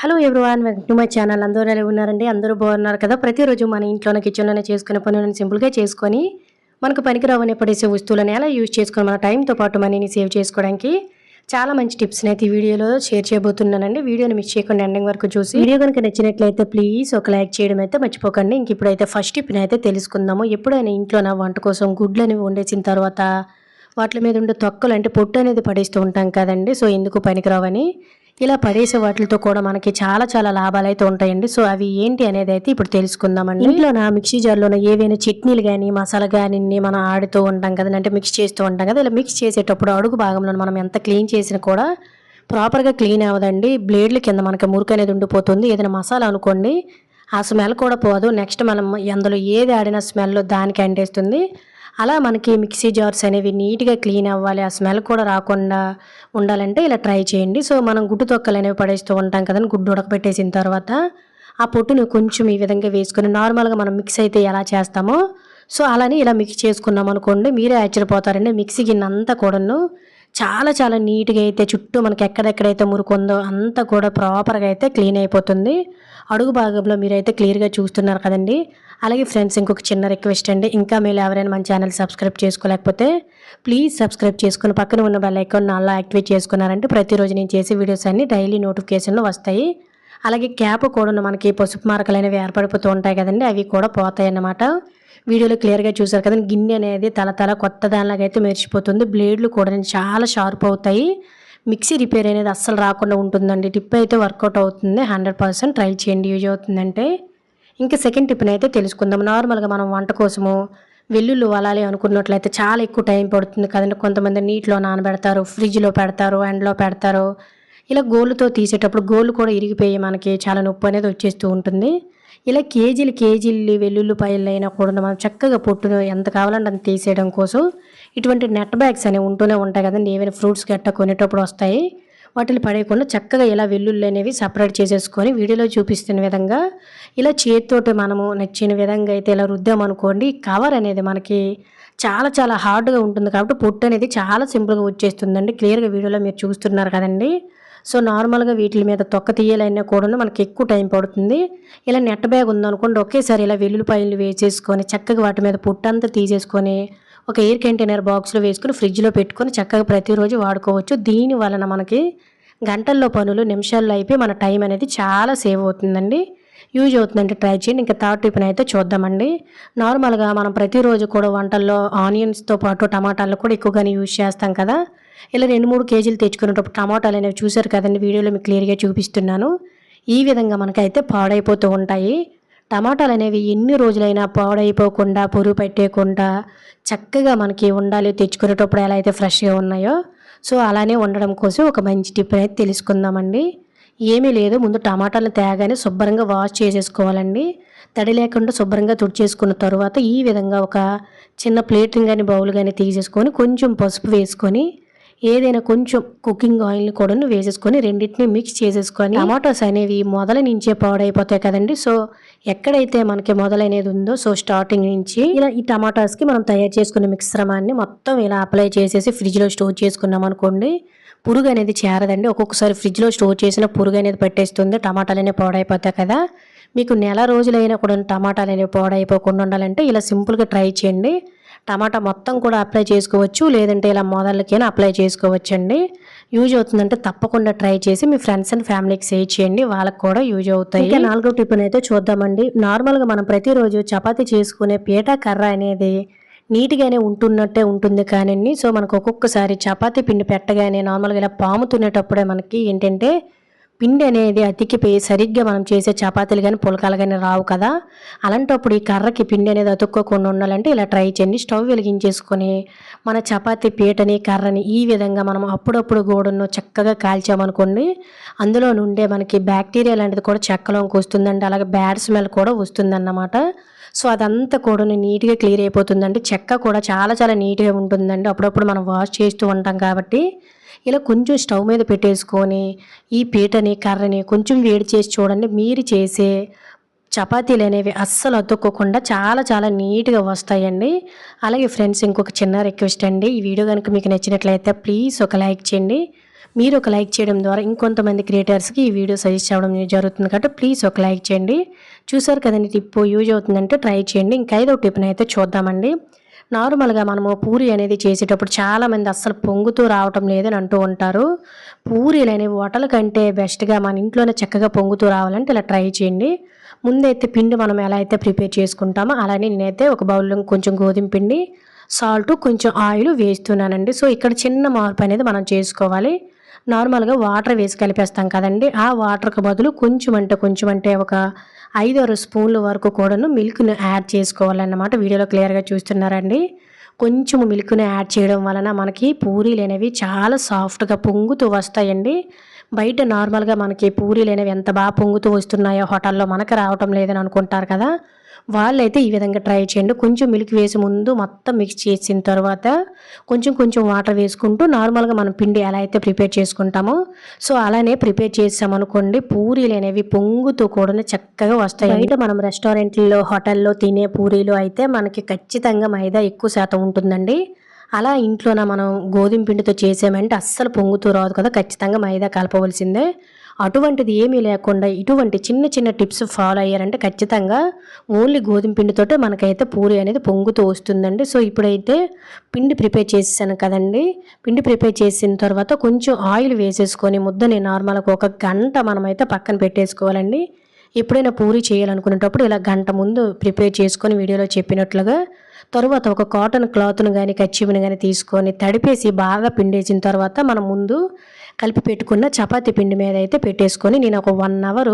Hello everyone welcome to my channel అందరూ ఎలా ఉన్నారండి? అందరూ బాగున్నారు కదా? ప్రతిరోజు మన ఇంట్లోనే కిచెన్లోనే చేసుకునే పనులను సింపుల్గా చేసుకొని మనకు పనికిరావని పడేసే వస్తువులను ఎలా యూజ్ చేసుకొని మన టైంతో పాటు మనీని సేవ్ చేసుకోవడానికి చాలా మంచి టిప్స్ని అయితే ఈ వీడియోలో షేర్ చేయబోతున్నానండి. వీడియోని మిస్ చేయకుండా ఎండింగ్ వరకు చూసి వీడియో కనుక నచ్చినట్లయితే ప్లీజ్ ఒక లైక్ చేయడం అయితే మర్చిపోకండి. ఇంక ఇప్పుడైతే ఫస్ట్ టిప్ని అయితే తెలుసుకుందాము. ఎప్పుడైనా ఇంట్లో నా వంట కోసం గుడ్లని వండేసిన తర్వాత వాటి మీద ఉండే తొక్కలు అంటే పొట్టు అనేది పడేస్తూ ఉంటాం కదండి. సో ఎందుకు పనికిరావని ఇలా పడేసే వాటితో కూడా మనకి చాలా చాలా లాభాలు అయితే ఉంటాయండి. సో అవి ఏంటి అనేది అయితే ఇప్పుడు తెలుసుకుందామండి. ఇంట్లో నా మిక్సీ జార్లోన ఏవైనా చట్నీలు కానీ మసాలా కానీ మనం ఆడుతూ ఉంటాం కదండి. అంటే మిక్స్ చేస్తూ ఉంటాం కదా. ఇలా మిక్స్ చేసేటప్పుడు అడుగు భాగంలో మనం ఎంత క్లీన్ చేసినా కూడా ప్రాపర్గా క్లీన్ అవ్వదండి. బ్లేడ్ల కింద మనకి మురికి అనేది ఉండిపోతుంది. ఏదైనా మసాలా అనుకోండి ఆ స్మెల్ కూడా పోదు. నెక్స్ట్ మనం అందులో ఏది ఆడిన స్మెల్ దానికి అంటేస్తుంది. అలా మనకి మిక్సీ జార్స్ అనేవి నీట్గా క్లీన్ అవ్వాలి. ఆ స్మెల్ కూడా రాకుండా ఉండాలంటే ఇలా ట్రై చేయండి. సో మనం గుడ్డు తొక్కలు అనేవి పడేస్తూ ఉంటాం కదండి గుడ్డు ఉడకబెట్టేసిన తర్వాత ఆ పొట్టును కొంచెం ఈ విధంగా వేసుకొని నార్మల్గా మనం మిక్స్ అయితే ఎలా చేస్తామో సో అలానే ఇలా మిక్స్ చేసుకున్నాం అనుకోండి మీరే ఆశ్చర్యపోతారండి. మిక్సీ గిన్నె అంతా కూడాను చాలా చాలా నీట్గా అయితే చుట్టూ మనకి ఎక్కడెక్కడైతే మురుకుందో అంతా కూడా ప్రాపర్గా అయితే క్లీన్ అయిపోతుంది. అడుగు భాగంలో మీరైతే క్లియర్గా చూస్తున్నారు కదండి. అలాగే ఫ్రెండ్స్ ఇంకొక చిన్న రిక్వెస్ట్ అండి. ఇంకా మీరు ఎవరైనా మన ఛానల్ సబ్స్క్రైబ్ చేసుకోలేకపోతే ప్లీజ్ సబ్స్క్రైబ్ చేసుకుని పక్కన ఉన్న బెల్ ఐకాన్ అలా యాక్టివేట్ చేసుకున్నారంటే ప్రతిరోజు నేను చేసే వీడియోస్ అన్ని డైలీ నోటిఫికేషన్లు వస్తాయి. అలాగే క్యాప్ కూడా మనకి పసుపు మార్కలు అనేవి ఏర్పడిపోతూ ఉంటాయి కదండి. అవి కూడా పోతాయి అన్నమాట వీడియోలో క్లియర్గా చూసారు కదండి. గిన్నె అనేది తల తల కొత్త దానిలాగా అయితే మెరిచిపోతుంది బ్లేడ్లు కూడా చాలా షార్ప్ అవుతాయి. మిక్సీ రిపేర్ అనేది అస్సలు రాకుండా ఉంటుందండి. టిప్ అయితే వర్కౌట్ అవుతుంది. హండ్రెడ్ పర్సెంట్ ట్రై చేయండి యూజ్ అవుతుందంటే. ఇంకా సెకండ్ టిప్ని అయితే తెలుసుకుందాం. నార్మల్గా మనం వంట కోసము వెల్లుల్లు వలాలి అనుకున్నట్లయితే చాలా ఎక్కువ టైం పడుతుంది కదండి. కొంతమంది నీటిలో నానబెడతారు ఫ్రిడ్జ్లో పెడతారు ఎండ్లో పెడతారు. ఇలా గోలుతో తీసేటప్పుడు గోలు కూడా ఇరిగిపోయి మనకి చాలా నొప్పి అనేది వచ్చేస్తూ ఉంటుంది. ఇలా కేజీలు కేజీలు వెల్లుల్లిపాయలు అయినా కూడా మనం చక్కగా పొట్టును ఎంత కావాలంటే అంత తీసేయడం కోసం ఇటువంటి నెట్ బ్యాగ్స్ అనేవి ఉంటూనే ఉంటాయి కదండి. ఏమైనా ఫ్రూట్స్ గట్ట కొనేటప్పుడు వస్తాయి. వాటిని పడేయకుండా చక్కగా ఇలా వెల్లుల్లి అనేవి సపరేట్ చేసేసుకొని వీడియోలో చూపిస్తున్న విధంగా ఇలా చేతితోటి మనము నచ్చిన విధంగా అయితే ఇలా రుద్దామనుకోండి కవర్ అనేది మనకి చాలా చాలా హార్డ్గా ఉంటుంది కాబట్టి పొట్టు అనేది చాలా సింపుల్గా వచ్చేస్తుందండి. క్లియర్గా వీడియోలో మీరు చూస్తున్నారు కదండి. సో నార్మల్గా వీటి మీద తొక్క తీయాలన్నా కూడా మనకి ఎక్కువ టైం పడుతుంది. ఇలా నెట్ బ్యాగ్ ఉందనుకోండి ఒకేసారి ఇలా వెల్లుల్లిపాయలు వేసేసుకొని చక్కగా వాటి మీద పుట్టంతా తీసేసుకొని ఒక ఎయిర్ కంటైనర్ బాక్స్లో వేసుకొని ఫ్రిడ్జ్లో పెట్టుకొని చక్కగా ప్రతిరోజు వాడుకోవచ్చు. దీని వలన మనకి గంటల్లో పనులు నిమిషాల్లో అయిపోయి మన టైం అనేది చాలా సేవ్ అవుతుందండి. యూజ్ అవుతుందంటే ట్రై చేయండి. ఇంకా థర్డ్ టిఫిన్ అయితే చూద్దామండి. నార్మల్గా మనం ప్రతిరోజు కూడా వంటల్లో ఆనియన్స్తో పాటు టమాటాలు కూడా ఎక్కువగానే యూజ్ చేస్తాం కదా. ఇలా రెండు మూడు కేజీలు తెచ్చుకునేటప్పుడు టమాటాలు అనేవి చూసారు కదండి వీడియోలో మీకు క్లియర్గా చూపిస్తున్నాను. ఈ విధంగా మనకైతే పాడైపోతూ ఉంటాయి. టమాటాలు అనేవి ఎన్ని రోజులైనా పాడైపోకుండా పురుగు పెట్టేయకుండా చక్కగా మనకి ఉండాలి తెచ్చుకునేటప్పుడు ఎలా అయితే ఫ్రెష్గా ఉన్నాయో. సో అలానే ఉండడం కోసం ఒక మంచి టిప్ అయితే తెలుసుకుందామండి. ఏమీ లేదు ముందు టమాటాలు తేగానే శుభ్రంగా వాష్ చేసేసుకోవాలండి. తడి లేకుండా శుభ్రంగా తుడిచేసుకున్న తర్వాత ఈ విధంగా ఒక చిన్న ప్లేటింగ్ కానీ బౌల్ కానీ తీసేసుకొని కొంచెం పసుపు వేసుకొని ఏదైనా కొంచెం కుకింగ్ ఆయిల్ని కూడా వేసేసుకొని రెండింటిని మిక్స్ చేసేసుకొని టమాటోస్ అనేవి మొదల నుంచే పాడైపోతాయి కదండి. సో ఎక్కడైతే మనకి మొదలనేది ఉందో సో స్టార్టింగ్ నుంచి ఇలా ఈ టమాటాస్కి మనం తయారు చేసుకున్న మిశ్రమాన్ని మొత్తం ఇలా అప్లై చేసేసి ఫ్రిడ్జ్లో స్టోర్ చేసుకున్నాం అనుకోండి పురుగు అనేది చేరదండి. ఒక్కొక్కసారి ఫ్రిడ్జ్లో స్టోర్ చేసిన పురుగు అనేది పట్టేస్తుంది టమాటాలు అనేవి పాడైపోతాయి కదా. మీకు నెల రోజులైనా కూడా టమాటాలు అనేవి పాడైపోకుండా ఉండాలంటే ఇలా సింపుల్గా ట్రై చేయండి. టమాటా మొత్తం కూడా అప్లై చేసుకోవచ్చు. లేదంటే ఇలా మోదళ్ళకైనా అప్లై చేసుకోవచ్చు అండి యూజ్ అవుతుందంటే తప్పకుండా ట్రై చేసి మీ ఫ్రెండ్స్ అండ్ ఫ్యామిలీకి షేర్ చేయండి. వాళ్ళకి కూడా యూజ్ అవుతాయి. ఇంకా నాలుగో టిఫిన్ అయితే చూద్దామండి. నార్మల్గా మనం ప్రతిరోజు చపాతీ చేసుకునే పీట కర్ర అనేది నీట్గానే ఉంటున్నట్టే ఉంటుంది కానీ సో మనకు ఒక్కొక్కసారి చపాతీ పిండి పెట్టగానే నార్మల్గా ఇలా పాముతునేటప్పుడే మనకి ఏంటంటే పిండి అనేది అతికిపోయి సరిగ్గా మనం చేసే చపాతీలు కానీ పులకాలు కానీ రావు కదా. అలాంటప్పుడు ఈ కర్రకి పిండి అనేది అతుక్కోకుండా ఉండాలంటే ఇలా ట్రై చేయండి. స్టవ్ వెలిగించేసుకొని మన చపాతీ పీటని కర్రని ఈ విధంగా మనం అప్పుడప్పుడు గోడను చక్కగా కాల్చామనుకోండి అందులో నుండే మనకి బ్యాక్టీరియా లాంటిది కూడా చెక్కలోకి వస్తుందండి. అలాగే బ్యాడ్ స్మెల్ కూడా వస్తుందన్నమాట. సో అదంతా కూడా నీట్గా క్లియర్ అయిపోతుందండి. చెక్క కూడా చాలా చాలా నీట్గా ఉంటుందండి. అప్పుడప్పుడు మనం వాష్ చేస్తూ ఉంటాం కాబట్టి ఇలా కొంచెం స్టవ్ మీద పెట్టేసుకొని ఈ పీటని కర్రని కొంచెం వేడి చేసి చూడండి. మీరు చేసే చపాతీలు అనేవి అస్సలు అతుక్కోకుండా చాలా చాలా నీట్గా వస్తాయండి. అలాగే ఫ్రెండ్స్ ఇంకొక చిన్న రిక్వెస్ట్ అండి. ఈ వీడియో కనుక మీకు నచ్చినట్లయితే ప్లీజ్ ఒక లైక్ చేయండి. మీరు ఒక లైక్ చేయడం ద్వారా ఇంకొంతమంది క్రియేటర్స్కి ఈ వీడియో సజెస్ట్ అవ్వడం జరుగుతుంది కాబట్టి ప్లీజ్ ఒక లైక్ చేయండి. చూసారు కదండి టిప్ యూజ్ అవుతుందంటే ట్రై చేయండి. ఇంకా ఐదో టిప్ని అయితే చూద్దామండి. నార్మల్గా మనము పూరి అనేది చేసేటప్పుడు చాలామంది అస్సలు పొంగుతూ రావటం లేదని అంటూ ఉంటారు. పూరీలు అనేవి వటల కంటే బెస్ట్గా మన ఇంట్లోనే చక్కగా పొంగుతూ రావాలంటే ఇలా ట్రై చేయండి. ముందైతే పిండి మనం ఎలా అయితే ప్రిపేర్ చేసుకుంటామో అలానే నేనైతే ఒక బౌల్లో కొంచెం గోధుమ పిండి సాల్ట్ కొంచెం ఆయిల్ వేస్తున్నానండి. సో ఇక్కడ చిన్న మార్పు అనేది మనం చేసుకోవాలి. నార్మల్గా వాటర్ వేసి కలిపేస్తాం కదండి. ఆ వాటర్కి బదులు కొంచెం అంటే కొంచెం అంటే ఒక ఐదు ఆరు స్పూన్ల వరకు కూడాను మిల్క్ను యాడ్ చేసుకోవాలన్నమాట. వీడియోలో క్లియర్గా చూస్తున్నారండి. కొంచెం మిల్క్ను యాడ్ చేయడం వలన మనకి పూరీలు అనేవి చాలా సాఫ్ట్గా పొంగుతూ వస్తాయండి. బయట నార్మల్గా మనకి పూరీలు అనేవి ఎంత బాగా పొంగుతూ వస్తున్నాయో హోటల్లో మనకు రావటం లేదని అనుకుంటారు కదా. వాళ్ళైతే ఈ విధంగా ట్రై చేయండి. కొంచెం మిల్క్ వేసి ముందు మొత్తం మిక్స్ చేసిన తర్వాత కొంచెం కొంచెం వాటర్ వేసుకుంటూ నార్మల్గా మనం పిండి ఎలా అయితే ప్రిపేర్ చేసుకుంటామో సో అలానే ప్రిపేర్ చేసామనుకోండి పూరీలు అనేవి పొంగుతూ కూడా చక్కగా వస్తాయి. బయట మనం రెస్టారెంట్లో హోటల్లో తినే పూరీలు అయితే మనకి ఖచ్చితంగా మైదా ఎక్కువ శాతం ఉంటుందండి. అలా ఇంట్లోన మనం గోధుమ పిండితో చేసామంటే అస్సలు పొంగుతూ రాదు కదా ఖచ్చితంగా మైదా కలపవలసిందే. అటువంటిది ఏమీ లేకుండా ఇటువంటి చిన్న చిన్న టిప్స్ ఫాలో అయ్యారంటే ఖచ్చితంగా ఓన్లీ గోధుమ పిండితోటే మనకైతే పూరి అనేది పొంగుతూ వస్తుందండి. సో ఇప్పుడైతే పిండి ప్రిపేర్ చేసేసాను కదండి. పిండి ప్రిపేర్ చేసిన తర్వాత కొంచెం ఆయిల్ వేసేసుకొని ముద్దని నార్మల్గా ఒక గంట మనమైతే పక్కన పెట్టేసుకోవాలండి. ఎప్పుడైనా పూరి చేయాలనుకునేటప్పుడు ఇలా గంట ముందు ప్రిపేర్ చేసుకొని వీడియోలో చెప్పినట్లుగా తరువాత ఒక కాటన్ క్లాత్ను కానీ కచ్చిమిని కానీ తీసుకొని తడిపేసి బాగా పిండేసిన తర్వాత మనం ముందు కలిపి పెట్టుకున్న చపాతీ పిండి మీద అయితే పెట్టేసుకొని నేను ఒక వన్ అవర్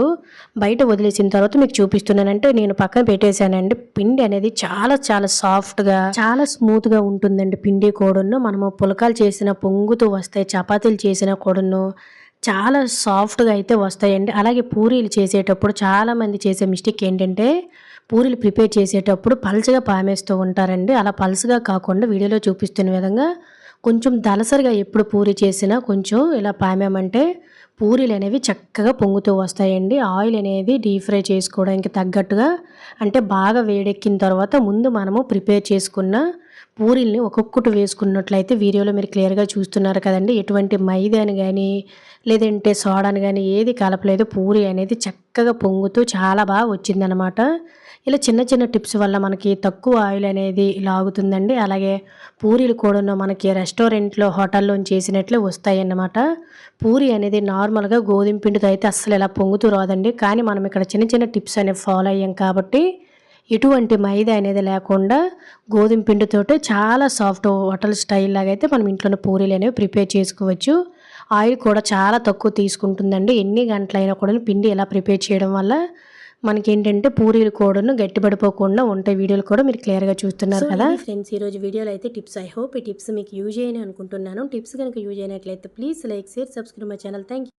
బయట వదిలేసిన తర్వాత మీకు చూపిస్తున్నానంటే నేను పక్కన పెట్టేశానండి. పిండి అనేది చాలా చాలా సాఫ్ట్గా చాలా స్మూత్గా ఉంటుందండి. పిండి కూడాను మనము పులకాలు చేసిన పొంగుతూ వస్తాయి చపాతీలు చేసిన కూడాను చాలా సాఫ్ట్గా అయితే వస్తాయండి. అలాగే పూరీలు చేసేటప్పుడు చాలామంది చేసే మిస్టేక్ ఏంటంటే పూరీలు ప్రిపేర్ చేసేటప్పుడు పల్చగా పామేస్తూ ఉంటారండి. అలా పల్చగా కాకుండా వీడియోలో చూపిస్తున్న విధంగా కొంచెం దలసరిగా ఎప్పుడు పూరి చేసినా కొంచెం ఇలా పామామంటే పూరీలు అనేవి చక్కగా పొంగుతూ వస్తాయండి. ఆయిల్ అనేది డీప్ ఫ్రై చేసుకోవడానికి తగ్గట్టుగా అంటే బాగా వేడెక్కిన తర్వాత ముందు మనము ప్రిపేర్ చేసుకున్న పూరీల్ని ఒక్కొక్కటి వేసుకున్నట్లయితే వీడియోలో మీరు క్లియర్గా చూస్తున్నారు కదండి. ఎటువంటి మైదాని కానీ లేదంటే సోడాని కానీ ఏది కలపలేదు. పూరి అనేది చక్కగా పొంగుతూ చాలా బాగా వచ్చిందనమాట. ఇలా చిన్న చిన్న టిప్స్ వల్ల మనకి తక్కువ ఆయిల్ అనేది లాగుతుందండి. అలాగే పూరీలు కూడా మనకి రెస్టారెంట్లో హోటల్లో చేసినట్లే వస్తాయన్నమాట. పూరి అనేది నార్మల్గా గోధుమ పిండితో అయితే అస్సలు ఇలా పొంగుతూ రాదండి. కానీ మనం ఇక్కడ చిన్న చిన్న టిప్స్ అనేవి ఫాలో అయ్యాం కాబట్టి ఎటువంటి మైదా అనేది లేకుండా గోధుమ పిండితోటే చాలా సాఫ్ట్ హోటల్ స్టైల్ లాగా అయితే మనం ఇంట్లోనే పూరీలు అనేవి ప్రిపేర్ చేసుకోవచ్చు. ఆయిల్ కూడా చాలా తక్కువ తీసుకుంటుందండి. ఎన్ని గంటలైనా కూడా పిండి ఇలా ప్రిపేర్ చేయడం వల్ల మనకి ఏంటంటే పూరీలు కూడాను గట్టిపడిపోకుండా ఉంటాయి వీడియోలు కూడా మీరు క్లియర్గా చూస్తున్నారు కదా. ఫ్రెండ్స్ ఈ రోజు వీడియోలో అయితే టిప్స్. ఐ హోప్ ఈ టిప్స్ మీకు యూజ్ అయ్యని అనుకుంటున్నాను. టిప్స్ కనుక యూజ్ అయినట్లయితే please like share subscribe my channel. Thank